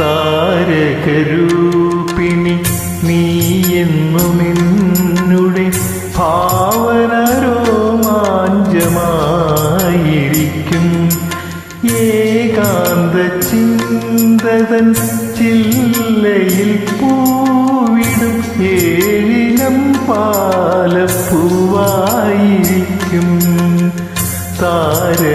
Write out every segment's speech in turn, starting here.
താരകരൂപിണി നീ എന്നുമെന്നുടെ ഭാവന രോമാഞ്ചമായിരിക്കും ഏകാന്ത ചിന്തതൻ ചില്ലയിൽ പൂവിടും ഏഴിനം പാലപ്പൂവായിരിക്കും. താരകരൂപിണി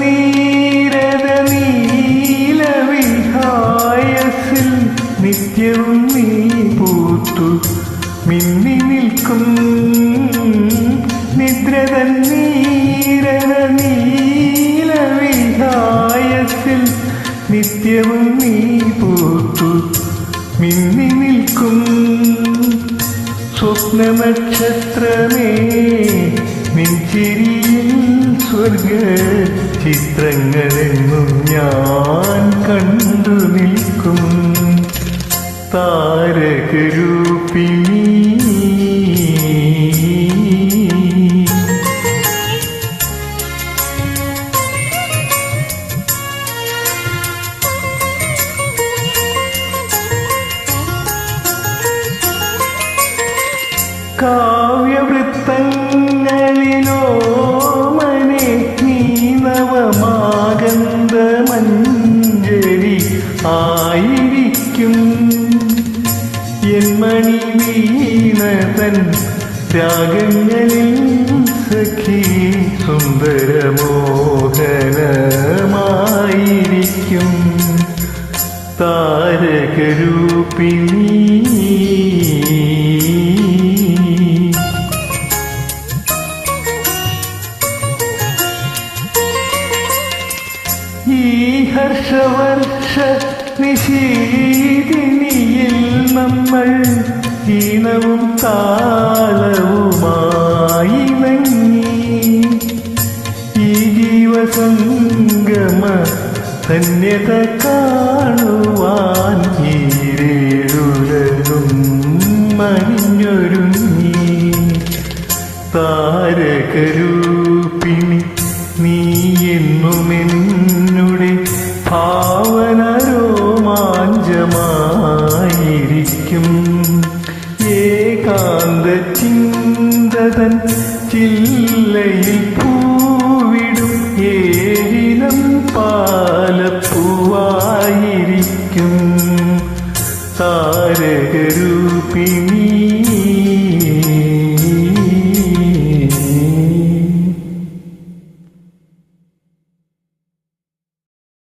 നീരത നിത്യവും നീ പൂത്തു. മിന്നി നിൽക്കും നിദ്രതൻ നീരത നിത്യവും നീ പൂത്തു. മിന്നി നിൽക്കും സ്വപ്നനക്ഷത്രമേ നെഞ്ചിരിയിൽ സ്വർഗ ചിത്രങ്ങളെന്നും ഞാൻ കണ്ടു നിൽക്കും. താരകരൂപിണി. കാവ്യവൃത്തങ്ങളിലോ മണി വീണതൻ രാഗങ്ങളിൽ സഖി സുന്ദരമോഹനമായിരിക്കും. താരകരൂപിണി. ഈ ഹർഷവർഷ നിശീതിനിയിൽ നമ്മൾ ഈണവും താളവുമായി നങ്ങി ഈ ജീവസംഗമ ധന്യത കാണുവാൻ ഈരേഴുലകും മഞ്ഞൊരുങ്ങി താരകരൂപിണി നീ എന്നുമെന്നുടെ ഭാവന സാരൂപിണീ